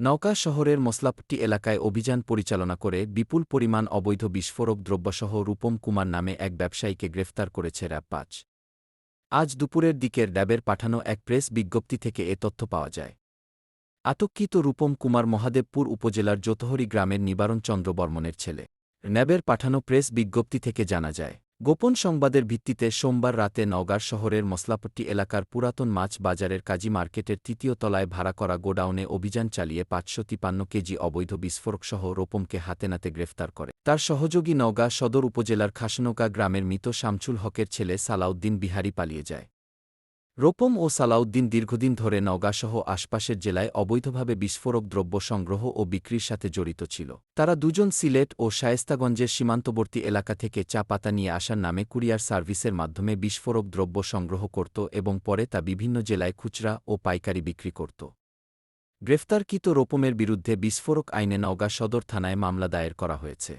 নওকা শহরের মসলাপট্টি এলাকায় অভিযান পরিচালনা করে বিপুল পরিমাণ অবৈধ বিস্ফোরক দ্রব্যসহ রূপম কুমার নামে এক ব্যবসায়ীকে গ্রেফতার করেছে র্যাব পাঁচ আজ দুপুরের দিকের র্যাবের পাঠানো এক প্রেস বিজ্ঞপ্তি থেকে এ তথ্য পাওয়া যায়। আটককৃত রূপম কুমার মহাদেবপুর উপজেলার যতহরি গ্রামের নিবারণ চন্দ্র বর্মনের ছেলে। র্যাবের পাঠানো প্রেস বিজ্ঞপ্তি থেকে জানা যায় গোপন সংবাদের ভিত্তিতে সোমবার রাতে নওগাঁর শহরের মসলাপট্টি এলাকার পুরাতন মাছ বাজারের কাজী মার্কেটের তৃতীয় তলায় ভাড়া করা গোডাউনে অভিযান চালিয়ে পাঁচশো তিপান্ন কেজি অবৈধ বিস্ফোরকসহ রোপমকে হাতে নাতে গ্রেফতার করে। তার সহযোগী নওগাঁ সদর উপজেলার খাসনৌকা গ্রামের মৃত শামছুল হকের ছেলে সালাউদ্দিন বিহারি পালিয়ে যায়। রোপম ও সালাউদ্দিন দীর্ঘদিন ধরে নওগাঁসহ আশপাশের জেলায় অবৈধভাবে বিস্ফোরক দ্রব্য সংগ্রহ ও বিক্রির সাথে জড়িত ছিল। তারা দুজন সিলেট ও শায়েস্তাগঞ্জের সীমান্তবর্তী এলাকা থেকে চা পাতা নিয়ে আসার নামে কুরিয়ার সার্ভিসের মাধ্যমে বিস্ফোরক দ্রব্য সংগ্রহ করত এবং পরে তা বিভিন্ন জেলায় খুচরা ও পাইকারি বিক্রি করত। গ্রেফতারকৃত রোপমের বিরুদ্ধে বিস্ফোরক আইনে নওগাঁ সদর থানায় মামলা দায়ের করা হয়েছে।